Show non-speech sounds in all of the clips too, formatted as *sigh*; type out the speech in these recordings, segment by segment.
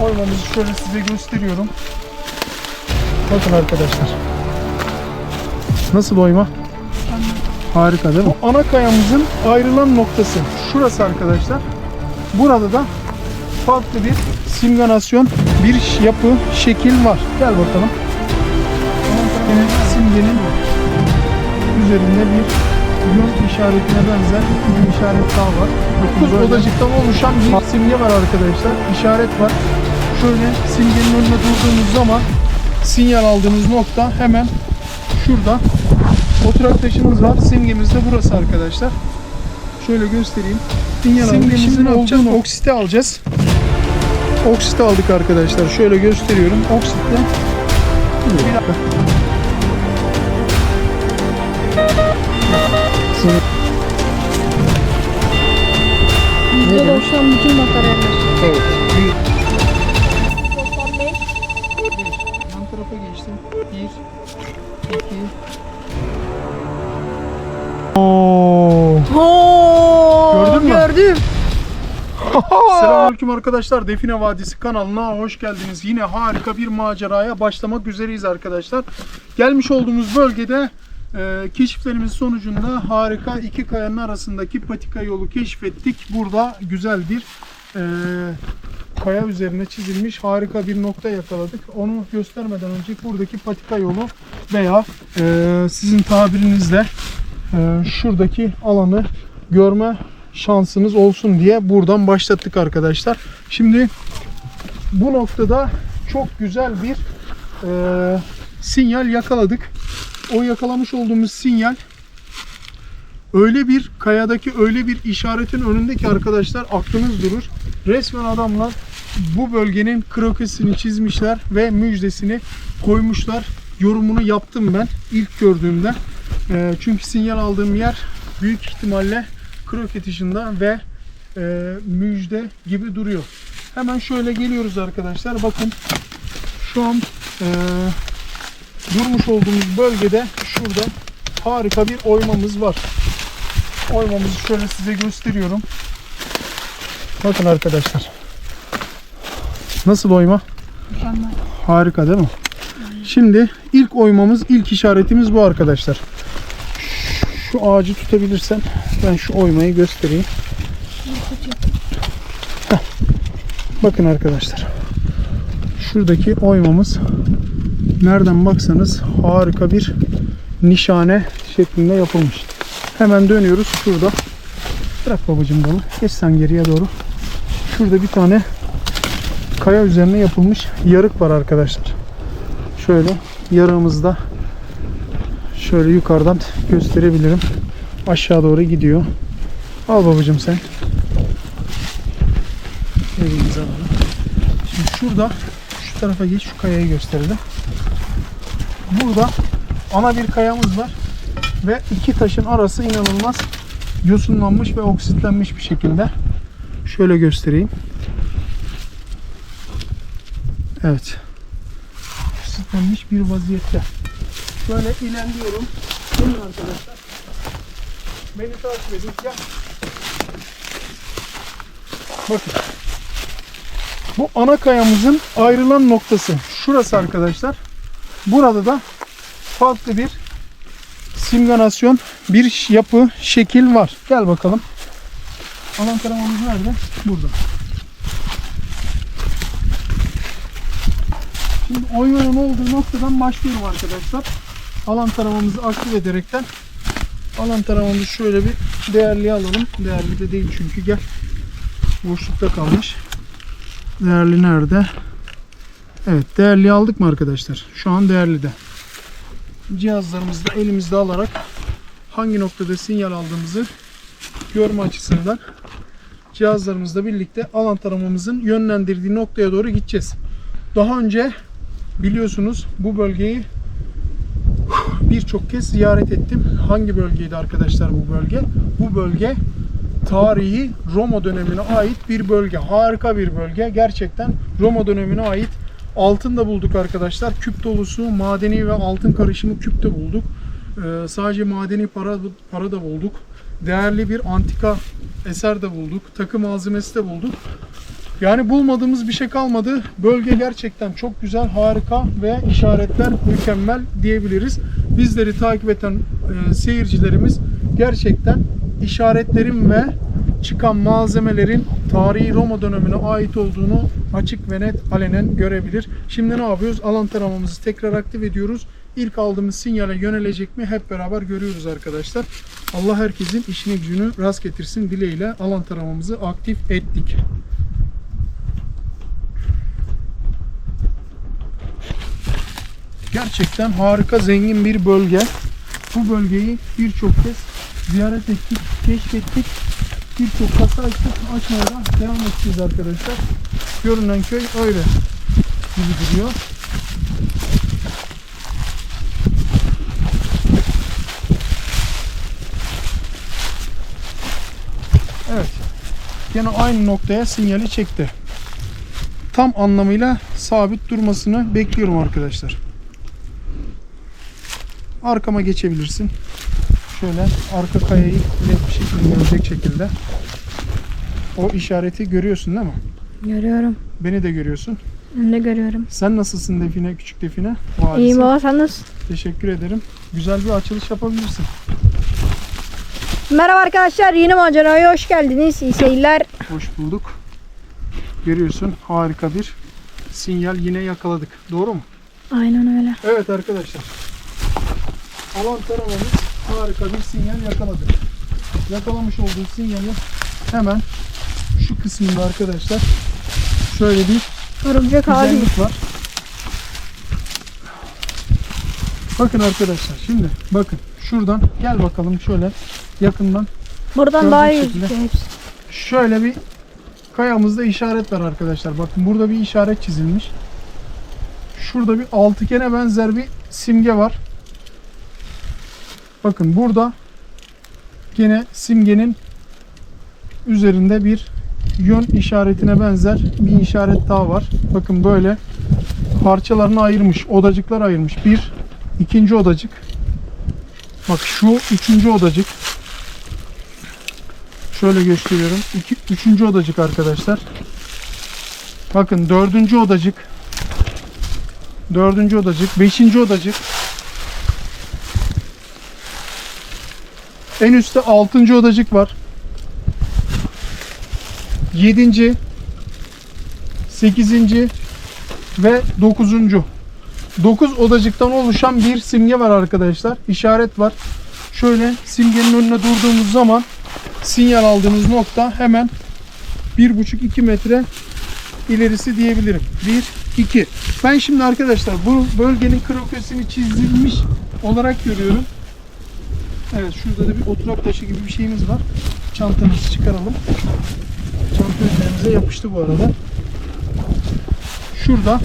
Oymamızı şöyle size gösteriyorum. Bakın arkadaşlar. Nasıl oyma? Harika değil mi? Bu ana kayamızın ayrılan noktası şurası arkadaşlar. Burada da farklı bir simülasyon, bir yapı, şekil var. Gel bakalım. Simgenin üzerinde bir yol işaretine benzer bir işaret daha var. 9 odacıktan oluşan bir simge var arkadaşlar. İşaret var. Şöyle simgenin önünde durduğumuz zaman sinyal aldığımız nokta hemen şurada. Oturak taşımız var. Simgemiz de burası arkadaşlar. Şöyle göstereyim. Sinyal Simgemizin olduğu oksiti alacağız. Oksit aldık arkadaşlar. Şöyle gösteriyorum. Oksitle bir dakika. Yüzde doksan bütün materyaller. Evet. Bir, 95. Yan tarafa geçtim. Bir, iki. Oo. Gördün mü? Gördüm. *laughs* Selamünaleyküm arkadaşlar. Define Vadisi kanalına hoş geldiniz. Yine harika bir maceraya başlamak üzereyiz arkadaşlar. Gelmiş olduğumuz bölgede e, keşiflerimiz sonucunda harika iki kayanın arasındaki patika yolu keşfettik. Burada güzel bir e, kaya üzerine çizilmiş harika bir nokta yakaladık. Onu göstermeden önce buradaki patika yolu veya e, sizin tabirinizle e, şuradaki alanı görme şansınız olsun diye buradan başlattık arkadaşlar. Şimdi bu noktada çok güzel bir e, sinyal yakaladık. O yakalamış olduğumuz sinyal öyle bir kayadaki öyle bir işaretin önündeki arkadaşlar aklınız durur. Resmen adamlar bu bölgenin krokesini çizmişler ve müjdesini koymuşlar. Yorumunu yaptım ben ilk gördüğümde. E, çünkü sinyal aldığım yer büyük ihtimalle kroket dışında ve e, müjde gibi duruyor. Hemen şöyle geliyoruz arkadaşlar. Bakın şu an e, durmuş olduğumuz bölgede şurada harika bir oymamız var. Oymamızı şöyle size gösteriyorum. Bakın arkadaşlar. Nasıl oyma? Mükemmel. Harika değil mi? Şimdi ilk oymamız, ilk işaretimiz bu arkadaşlar. Şu ağacı tutabilirsen ben şu oymayı göstereyim. Heh. Bakın arkadaşlar. Şuradaki oymamız nereden baksanız harika bir nişane şeklinde yapılmış. Hemen dönüyoruz şurada. Bırak babacığım bunu. Geç sen geriye doğru. Şurada bir tane kaya üzerine yapılmış yarık var arkadaşlar. Şöyle yarığımızda şöyle yukarıdan gösterebilirim. Aşağı doğru gidiyor. Al babacığım sen. Şimdi şurada şu tarafa geç şu kayayı gösterelim. Burada ana bir kayamız var ve iki taşın arası inanılmaz yosunlanmış ve oksitlenmiş bir şekilde. Şöyle göstereyim. Evet. Oksitlenmiş bir vaziyette. Şöyle ilerliyorum. Gelin arkadaşlar. Beni takip edin. Gel. Bakın. Bu ana kayamızın ayrılan noktası. Şurası arkadaşlar. Burada da farklı bir simülasyon, bir yapı, şekil var. Gel bakalım. Alan taramamız nerede? Burada. Şimdi oymanın olduğu noktadan başlıyorum arkadaşlar. Alan taramamızı aktif ederekten alan taramamızı şöyle bir değerli alalım. Değerli de değil çünkü gel. Boşlukta kalmış. Değerli nerede? Evet değerli aldık mı arkadaşlar? Şu an değerli de. Cihazlarımızı da elimizde alarak hangi noktada sinyal aldığımızı görme açısından cihazlarımızla birlikte alan taramamızın yönlendirdiği noktaya doğru gideceğiz. Daha önce biliyorsunuz bu bölgeyi birçok kez ziyaret ettim. Hangi bölgeydi arkadaşlar bu bölge? Bu bölge tarihi Roma dönemine ait bir bölge. Harika bir bölge. Gerçekten Roma dönemine ait altın da bulduk arkadaşlar. Küp dolusu madeni ve altın karışımı küp de bulduk. Ee, sadece madeni para para da bulduk. Değerli bir antika eser de bulduk. Takı malzemesi de bulduk. Yani bulmadığımız bir şey kalmadı. Bölge gerçekten çok güzel, harika ve işaretler mükemmel diyebiliriz. Bizleri takip eden e, seyircilerimiz gerçekten işaretlerin ve çıkan malzemelerin tarihi Roma dönemine ait olduğunu açık ve net alenen görebilir. Şimdi ne yapıyoruz? Alan taramamızı tekrar aktif ediyoruz. İlk aldığımız sinyale yönelecek mi hep beraber görüyoruz arkadaşlar. Allah herkesin işini gücünü rast getirsin dileğiyle alan taramamızı aktif ettik. Gerçekten harika, zengin bir bölge. Bu bölgeyi birçok kez ziyaret ettik, keşfettik. Birçok kasa açtık, açmaya da devam edeceğiz arkadaşlar. Görünen köy öyle gibi duruyor. Evet. Yine aynı noktaya sinyali çekti. Tam anlamıyla sabit durmasını bekliyorum arkadaşlar. Arkama geçebilirsin. Şöyle arka kayayı net bir şekilde görecek şekilde. O işareti görüyorsun değil mi? Görüyorum. Beni de görüyorsun. Ben de görüyorum. Sen nasılsın Define, küçük Define? Vadisi. İyi baba sen nasılsın? Teşekkür ederim. Güzel bir açılış yapabilirsin. Merhaba arkadaşlar yeni maceraya hoş geldiniz. İyi seyirler. Hoş bulduk. Görüyorsun harika bir sinyal yine yakaladık. Doğru mu? Aynen öyle. Evet arkadaşlar. Alan taramamız harika bir sinyal yakaladı. Yakalamış olduğu sinyali hemen şu kısmında arkadaşlar şöyle bir Örümcek güzellik var. Bakın arkadaşlar şimdi bakın şuradan gel bakalım şöyle yakından Buradan daha iyi gözüküyor hepsi. Şöyle bir kayamızda işaret var arkadaşlar. Bakın burada bir işaret çizilmiş. Şurada bir altıgene benzer bir simge var. Bakın burada gene simgenin üzerinde bir yön işaretine benzer bir işaret daha var. Bakın böyle parçalarını ayırmış, odacıklar ayırmış. Bir, ikinci odacık. Bak şu üçüncü odacık. Şöyle gösteriyorum. İki, üçüncü odacık arkadaşlar. Bakın dördüncü odacık. Dördüncü odacık. Beşinci odacık. En üstte altıncı odacık var. Yedinci. Sekizinci. Ve dokuzuncu. Dokuz odacıktan oluşan bir simge var arkadaşlar. İşaret var. Şöyle simgenin önüne durduğumuz zaman sinyal aldığımız nokta hemen 1,5-2 metre ilerisi diyebilirim. 1, 2. Ben şimdi arkadaşlar bu bölgenin krokesini çizilmiş olarak görüyorum. Evet şurada da bir oturak taşı gibi bir şeyimiz var. Çantamızı çıkaralım. Çanta üzerimize yapıştı bu arada. Şurada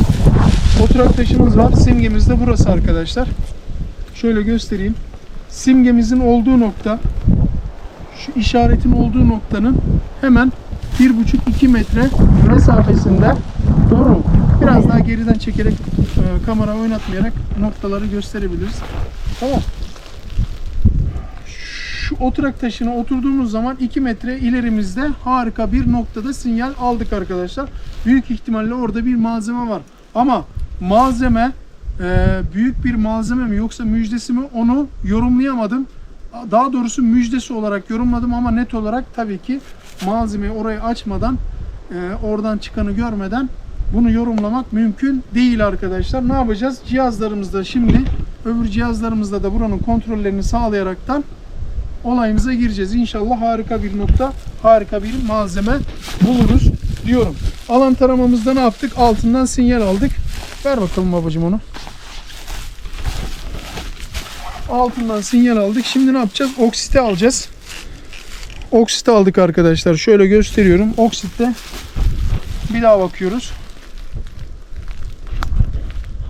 oturak taşımız var. Simgemiz de burası arkadaşlar. Şöyle göstereyim. Simgemizin olduğu nokta şu işaretin olduğu noktanın hemen 1,5-2 metre mesafesinde doğru? Biraz daha geriden çekerek e, kamera oynatmayarak noktaları gösterebiliriz. Tamam. Şu oturak taşına oturduğumuz zaman 2 metre ilerimizde harika bir noktada sinyal aldık arkadaşlar. Büyük ihtimalle orada bir malzeme var. Ama malzeme e, büyük bir malzeme mi yoksa müjdesi mi onu yorumlayamadım daha doğrusu müjdesi olarak yorumladım ama net olarak tabii ki malzemeyi orayı açmadan e, oradan çıkanı görmeden bunu yorumlamak mümkün değil arkadaşlar. Ne yapacağız? Cihazlarımızda şimdi öbür cihazlarımızda da buranın kontrollerini sağlayaraktan olayımıza gireceğiz. İnşallah harika bir nokta, harika bir malzeme buluruz diyorum. Alan taramamızda ne yaptık? Altından sinyal aldık. Ver bakalım babacım onu altından sinyal aldık. Şimdi ne yapacağız? Oksite alacağız. Oksite aldık arkadaşlar. Şöyle gösteriyorum. Oksitte bir daha bakıyoruz.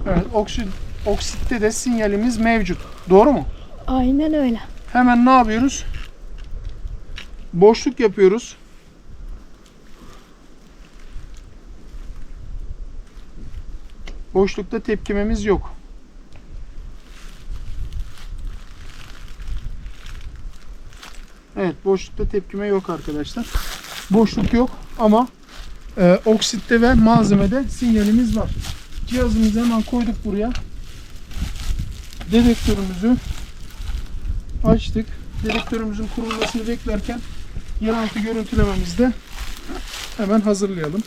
Evet, oksit, oksitte de sinyalimiz mevcut. Doğru mu? Aynen öyle. Hemen ne yapıyoruz? Boşluk yapıyoruz. Boşlukta tepkimemiz yok. Evet boşlukta tepkime yok arkadaşlar. Boşluk yok ama e, oksitte ve malzemede sinyalimiz var. Cihazımızı hemen koyduk buraya. Dedektörümüzü açtık. Dedektörümüzün kurulmasını beklerken yeraltı görüntülememizi de hemen hazırlayalım.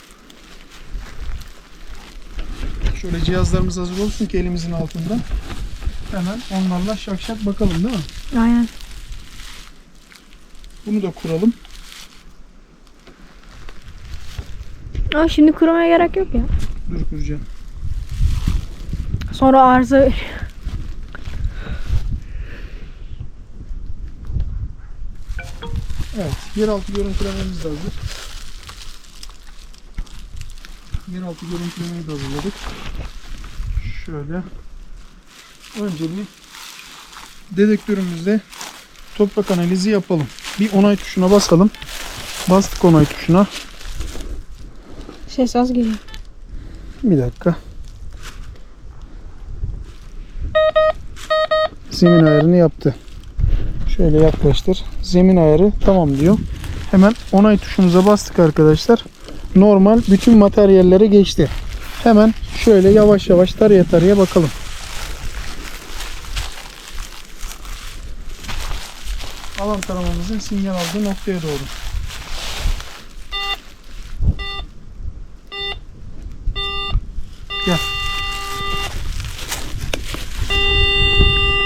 Şöyle cihazlarımız hazır olsun ki elimizin altında. Hemen onlarla şak şak bakalım değil mi? Aynen. Bunu da kuralım. Aa, şimdi kurmaya gerek yok ya. Dur kuracağım. Sonra arıza veriyor. Evet, yeraltı görüntülememiz de hazır. Yeraltı görüntülemeyi de hazırladık. Şöyle. Önce bir dedektörümüzde toprak analizi yapalım. Bir onay tuşuna basalım. Bastık onay tuşuna. Ses az geliyor. Bir dakika. Zemin ayarını yaptı. Şöyle yaklaştır. Zemin ayarı tamam diyor. Hemen onay tuşumuza bastık arkadaşlar. Normal bütün materyallere geçti. Hemen şöyle yavaş yavaş taraya taraya bakalım. Alan taramamızın sinyal aldığı noktaya doğru. Gel.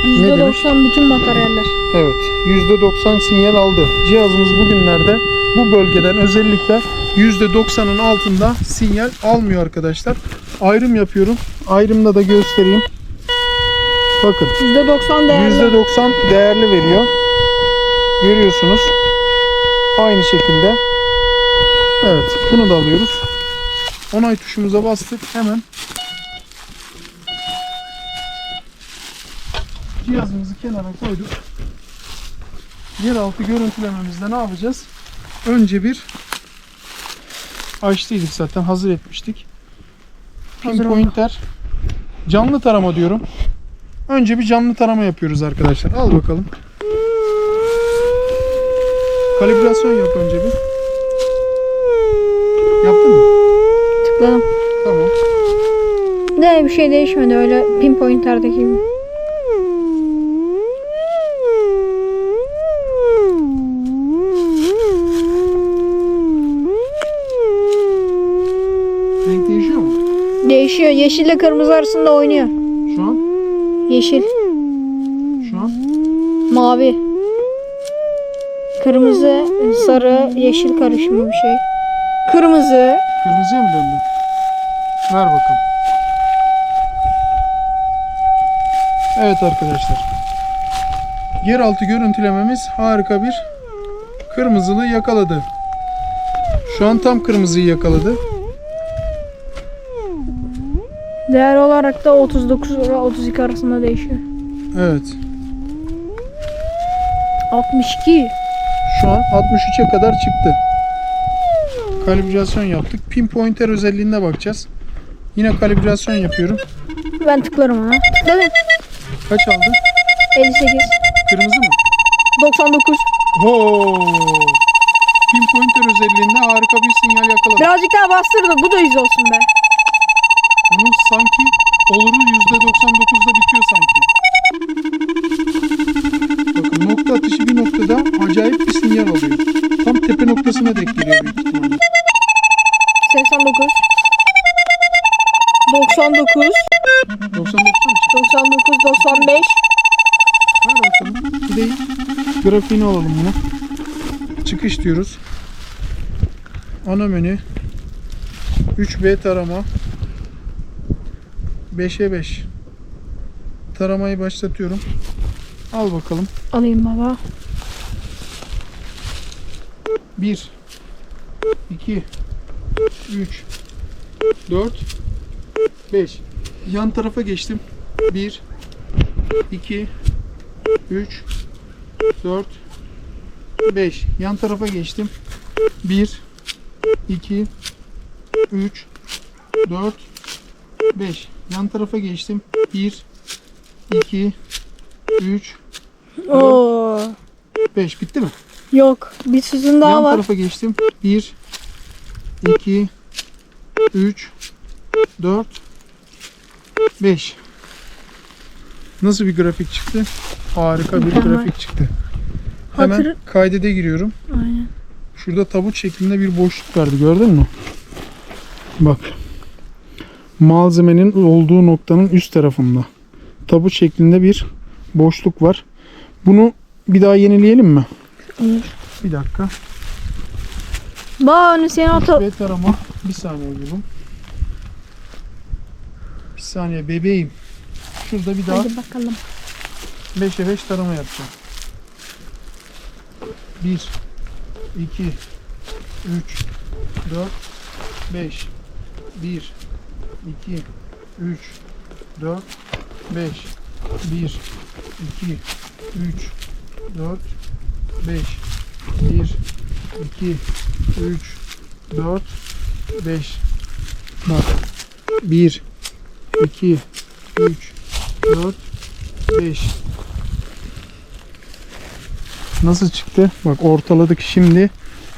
%90 bütün materyaller. Evet, %90 sinyal aldı. Cihazımız bugünlerde bu bölgeden özellikle %90'ın altında sinyal almıyor arkadaşlar. Ayrım yapıyorum. Ayrımda da göstereyim. Bakın %90 değerli. %90 değerli veriyor. Görüyorsunuz. Aynı şekilde. Evet, bunu da alıyoruz. Onay tuşumuza bastık. Hemen cihazımızı kenara koyduk. Yeraltı görüntülememizde ne yapacağız? Önce bir açtıydık zaten hazır etmiştik. Pinpointer canlı tarama diyorum. Önce bir canlı tarama yapıyoruz arkadaşlar. Al bakalım. Kalibrasyon yap önce bir. Yaptın mı? Tıkladım. Tamam. Ne bir şey değişmedi öyle pinpointer'daki gibi. Renk değişiyor mu? Değişiyor. Yeşille kırmızı arasında oynuyor. Şu an? Yeşil, Şu an? mavi. Kırmızı, sarı, yeşil karışımı bir şey. Kırmızı. Kırmızıya mı döndü? Ver bakalım. Evet arkadaşlar. Yeraltı görüntülememiz harika bir kırmızılı yakaladı. Şu an tam kırmızıyı yakaladı. Değer olarak da 39 ile 32 arasında değişiyor. Evet. 62. Şu an 63'e kadar çıktı. Kalibrasyon yaptık. Pinpointer özelliğine bakacağız. Yine kalibrasyon yapıyorum. Ben tıklarım ona. Tıkladım. Kaç aldı? 58. Kırmızı mı? 99. Ho! Pinpointer özelliğinde harika bir sinyal yakaladı. Birazcık daha bastırdı. Bu da 100 olsun be. Sanki oluru %99'da bitiyor sanki. Bakın nokta atışı bir noktada acayip bir sinyal alıyor. Tam tepe noktasına denk geliyor büyük ihtimalle. 89. 99. 99 mu çıktı? 99. 95. Ver bakalım. Bir de grafiğini alalım bunu. Çıkış diyoruz. Ana menü. 3B tarama. 5'e 5. Taramayı başlatıyorum. Al bakalım. Alayım baba. 1 2 3 4 5 Yan tarafa geçtim. 1 2 3 4 5 Yan tarafa geçtim. 1 2 3 4 5 Yan tarafa geçtim. 1 2 3 Oo. 5 bitti mi? Yok. Bir sütun daha Yan var. tarafa geçtim. 1 2 3 4 5 Nasıl bir grafik çıktı? Harika bir Mükemmel. grafik çıktı. Hemen Hatır- kaydede giriyorum. Aynen. Şurada tabut şeklinde bir boşluk verdi gördün mü? Bak. Malzemenin olduğu noktanın üst tarafında. Tabut şeklinde bir boşluk var. Bunu bir daha yenileyelim mi? Olur. Bir dakika. Bak onu senin o ta- Ve tarama. Bir saniye oğlum. Bir saniye bebeğim. Şurada bir daha Hadi bakalım. 5'e 5 tarama yapacağım. 1 2 3 4 5 1 2 3 4 5 1 2 3 4 5 1 2 3 4 5 Bak 1 2 3 4 5 Nasıl çıktı? Bak ortaladık şimdi.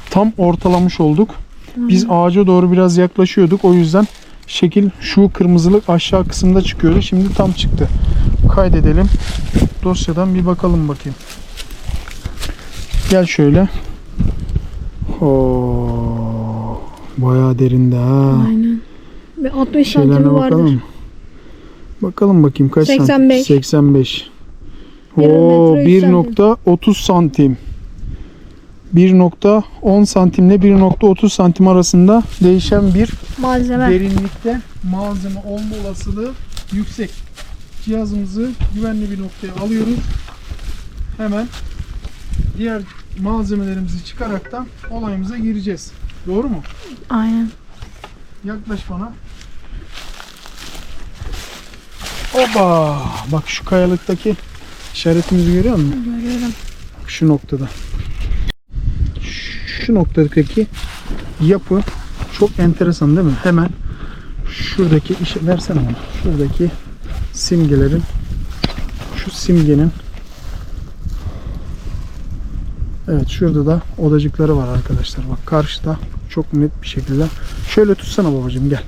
Tam ortalamış olduk. Biz ağaca doğru biraz yaklaşıyorduk. O yüzden şekil şu kırmızılık aşağı kısımda çıkıyordu. Şimdi tam çıktı. Kaydedelim. Dosyadan bir bakalım bakayım. Gel şöyle. Oo, bayağı derinde ha. Aynen. Ve 60 Şeylerine santim vardır. bakalım. Bakalım bakayım kaç santim? 85. 85. Bir Oo, metre üç santim. 1.30 santim. 1.10 santimle 1.30 santim arasında değişen bir Malzeme. derinlikte malzeme olma olasılığı yüksek. Cihazımızı güvenli bir noktaya alıyoruz. Hemen diğer malzemelerimizi çıkaraktan olayımıza gireceğiz. Doğru mu? Aynen. Yaklaş bana. Oba! Bak şu kayalıktaki işaretimizi görüyor musun? Görüyorum. Şu noktada. Şu noktadaki yapı çok enteresan değil mi? Hemen şuradaki işe versene bana. Şuradaki simgelerin şu simgenin Evet şurada da odacıkları var arkadaşlar. Bak karşıda çok net bir şekilde. Şöyle tutsana babacığım gel.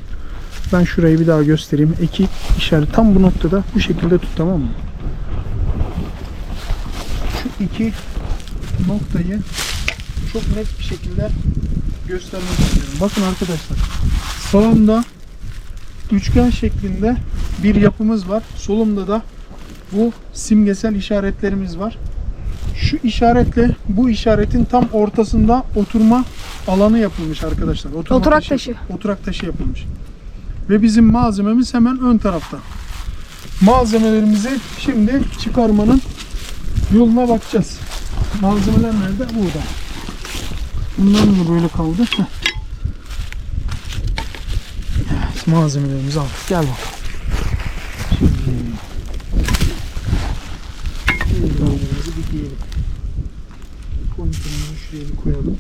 Ben şurayı bir daha göstereyim. Eki işaret tam bu noktada bu şekilde tut tamam mı? Şu iki noktayı çok net bir şekilde göstermek istiyorum. Bakın arkadaşlar. Sağımda üçgen şeklinde bir yapımız var. Solumda da bu simgesel işaretlerimiz var. Şu işaretle bu işaretin tam ortasında oturma alanı yapılmış arkadaşlar. Oturma Oturak taşı. Oturak taşı yapılmış. Ve bizim malzememiz hemen ön tarafta. Malzemelerimizi şimdi çıkarmanın yoluna bakacağız. Malzemeler nerede? Burada. Bunlar niye böyle kaldı? Evet, malzemelerimizi aldık. Gel bakalım. Şimdi eldivenlerimizi bir giyelim. Kontörümüzü şuraya koyalım.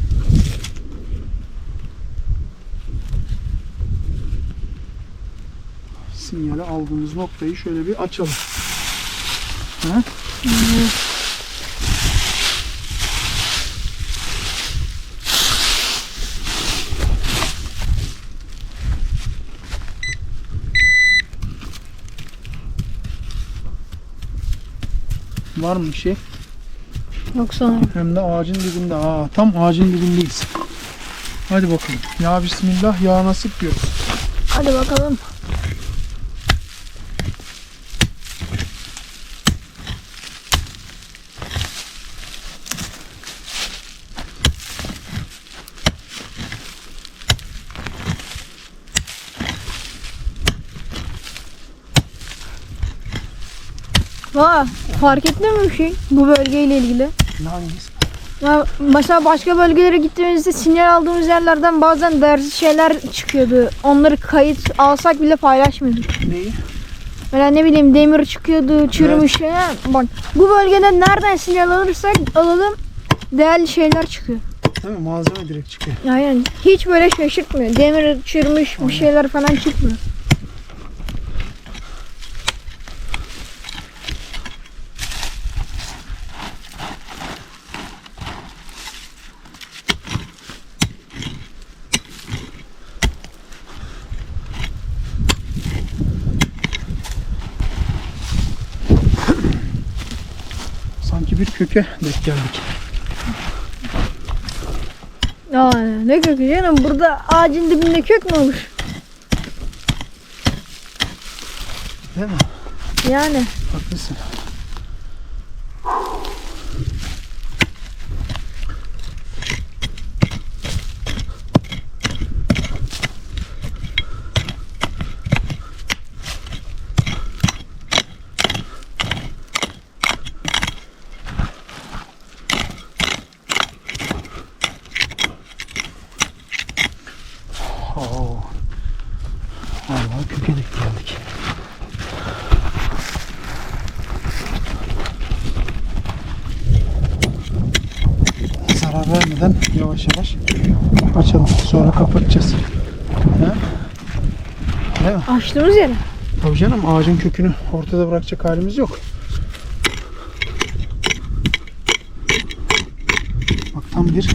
Sinyali aldığımız noktayı şöyle bir açalım. Ha? Var mı bir şey? Yok sanırım. Hem de ağacın dibinde. Aa, tam ağacın dibindeyiz. Hadi bakalım. Ya Bismillah ya nasip diyoruz. Hadi bakalım. Vay, fark ettin mi bir şey bu bölgeyle ilgili? Ne hangisi? Ya mesela başka bölgelere gittiğimizde sinyal aldığımız yerlerden bazen değersiz şeyler çıkıyordu. Onları kayıt alsak bile paylaşmıyorduk. Neyi? Mesela ne bileyim demir çıkıyordu, çürümüş şeyler. Bak bu bölgede nereden sinyal alırsak alalım değerli şeyler çıkıyor. Değil mi? Malzeme direkt çıkıyor. Yani hiç böyle şaşırtmıyor. Demir çürümüş bir şeyler falan çıkmıyor. Bir köke denk geldik. Aa, ne kökü canım burada ağacın dibinde kök mü olur? Değil mi? Yani. Haklısın. Oo. Vallahi köke denk geldik. Zarar vermeden yavaş yavaş açalım. Sonra kapatacağız. Ha? Değil mi? Açtığımız yere. Tabii canım ağacın kökünü ortada bırakacak halimiz yok. Bak tam bir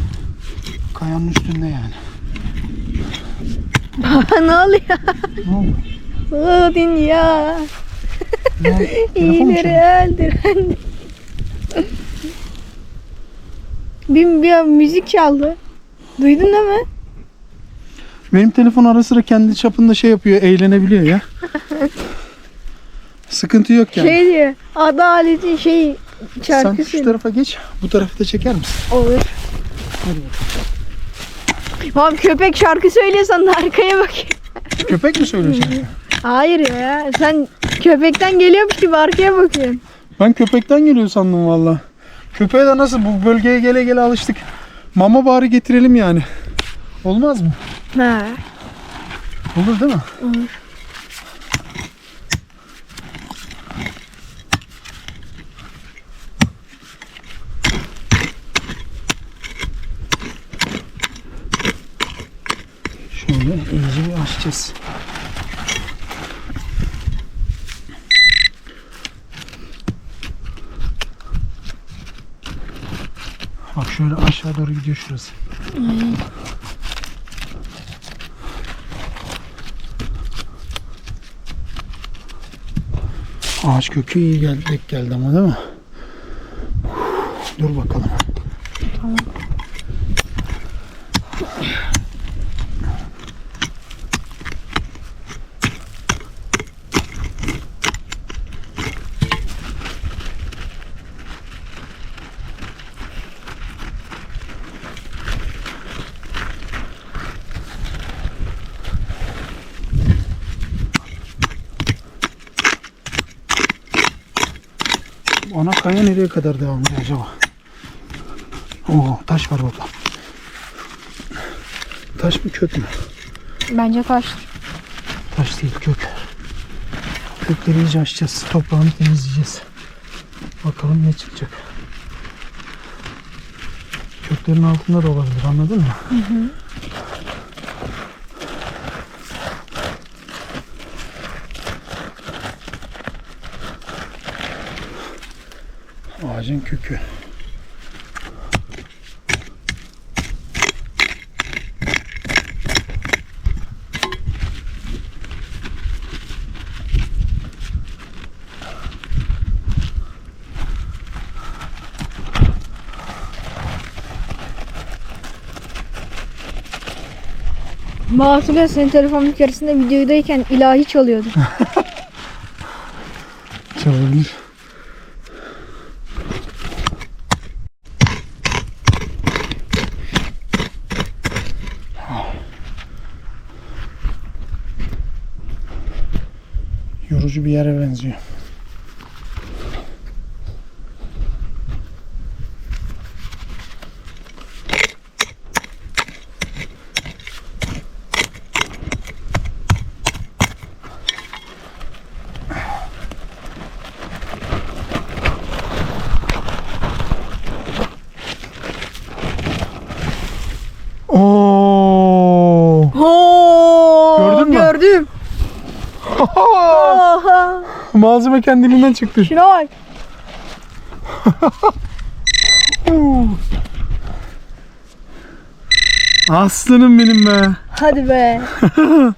kayanın üstünde yani. *laughs* ne oluyor? Ne oldu? O dünya Ne oldu? *laughs* Telefon mu iyileri öldüren. Bir, bir müzik çaldı. Duydun değil mi? Benim telefon ara sıra kendi çapında şey yapıyor, eğlenebiliyor ya. Sıkıntı yok yani. Şey diyor. Adaletin şey Sen şarkısı. şu tarafa geç, bu tarafı da çeker misin? Olur. Hadi bakalım. Abi köpek şarkı söylüyorsan da arkaya bak. Köpek mi söylüyor şarkı? Hayır ya. Sen köpekten geliyormuş gibi arkaya bakıyorsun. Ben köpekten geliyor sandım valla. Köpeğe de nasıl bu bölgeye gele gele alıştık. Mama bari getirelim yani. Olmaz mı? Ha. Olur değil mi? Olur. Şöyle iyice bir açacağız. Bak şöyle aşağı doğru gidiyor şurası. Ağaç kökü iyi geldi, geldi ama değil mi? Dur bakalım. Ana kaya nereye kadar devam ediyor acaba? Oo taş var orada. Taş mı kök mü? Bence taş. Taş değil kök. Kökleri iyice açacağız. Toprağını temizleyeceğiz. Bakalım ne çıkacak. Köklerin altında da olabilir anladın mı? Ağacın kökü. Hatırlıyor senin telefonun yukarısında videodayken ilahi çalıyordu. *laughs* bir yere benziyor. Oo! Oo, Gördün mü? Gördüm. Oha. Malzeme kendiliğinden çıktı. Şuna bak. *laughs* Aslanım benim be. Hadi be. *laughs*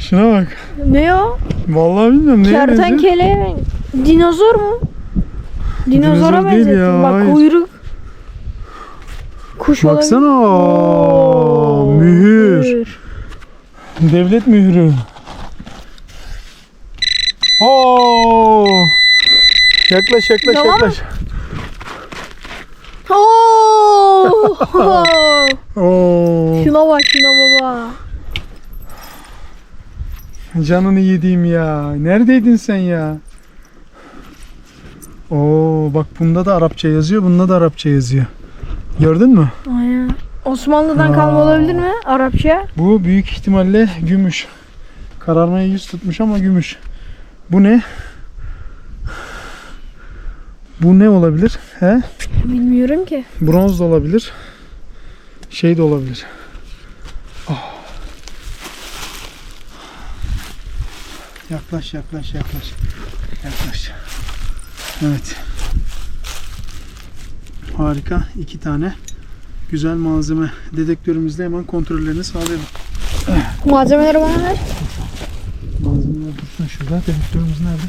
Şuna bak. ne o? Vallahi bilmiyorum neye benziyor. Kertenkele mi? Dinozor mu? Dinozora Dinozor değil benzettim. ya, Bak hayır. kuyruk. Kuş Baksana. olabilir. Oo, mühür. Devlet mührü. Oo! Yaklaş yaklaş mı? yaklaş. Oo! Oo! şuna bak şuna baba. Canını yediğim ya. Neredeydin sen ya? Oo bak bunda da Arapça yazıyor, bunda da Arapça yazıyor. Gördün mü? Aynen. Osmanlı'dan kalma Aa. olabilir mi Arapça? Bu büyük ihtimalle gümüş. Kararmaya yüz tutmuş ama gümüş. Bu ne? Bu ne olabilir? He? Bilmiyorum ki. Bronz da olabilir. Şey de olabilir. Ah. Yaklaş yaklaş yaklaş. Yaklaş. Evet. Harika. iki tane güzel malzeme. Dedektörümüzle hemen kontrollerini sağlayalım. Malzemeleri bana ver. Dursun şurada. Dedektörümüz nerede?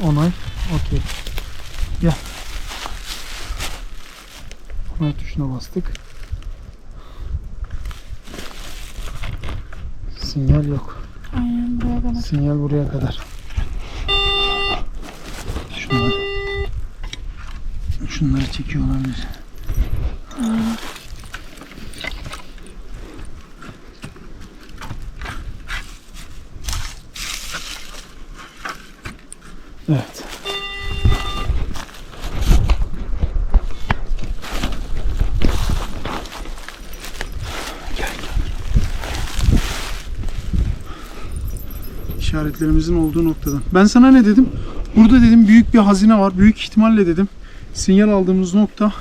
Onay. Okey. Gel. Onay tuşuna bastık. Sinyal yok. Aynen buraya kadar. Sinyal buraya kadar. Şunları. Şunları çekiyor olabilir. Evet. İşaretlerimizin olduğu noktadan. Ben sana ne dedim? Burada dedim büyük bir hazine var. Büyük ihtimalle dedim. Sinyal aldığımız nokta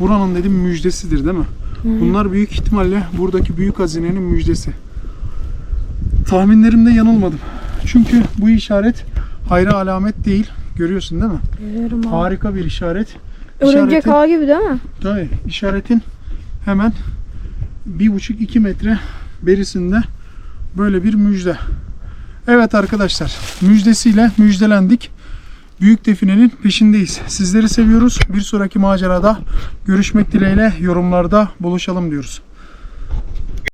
buranın dedim müjdesidir değil mi? Bunlar büyük ihtimalle buradaki büyük hazinenin müjdesi. Tahminlerimde yanılmadım. Çünkü bu işaret hayra alamet değil. Görüyorsun değil mi? Biliyorum abi. Harika bir işaret. Örümcek ağı gibi değil mi? Tabii işaretin hemen bir buçuk iki metre berisinde böyle bir müjde. Evet arkadaşlar müjdesiyle müjdelendik. Büyük definenin peşindeyiz. Sizleri seviyoruz. Bir sonraki macerada görüşmek dileğiyle yorumlarda buluşalım diyoruz.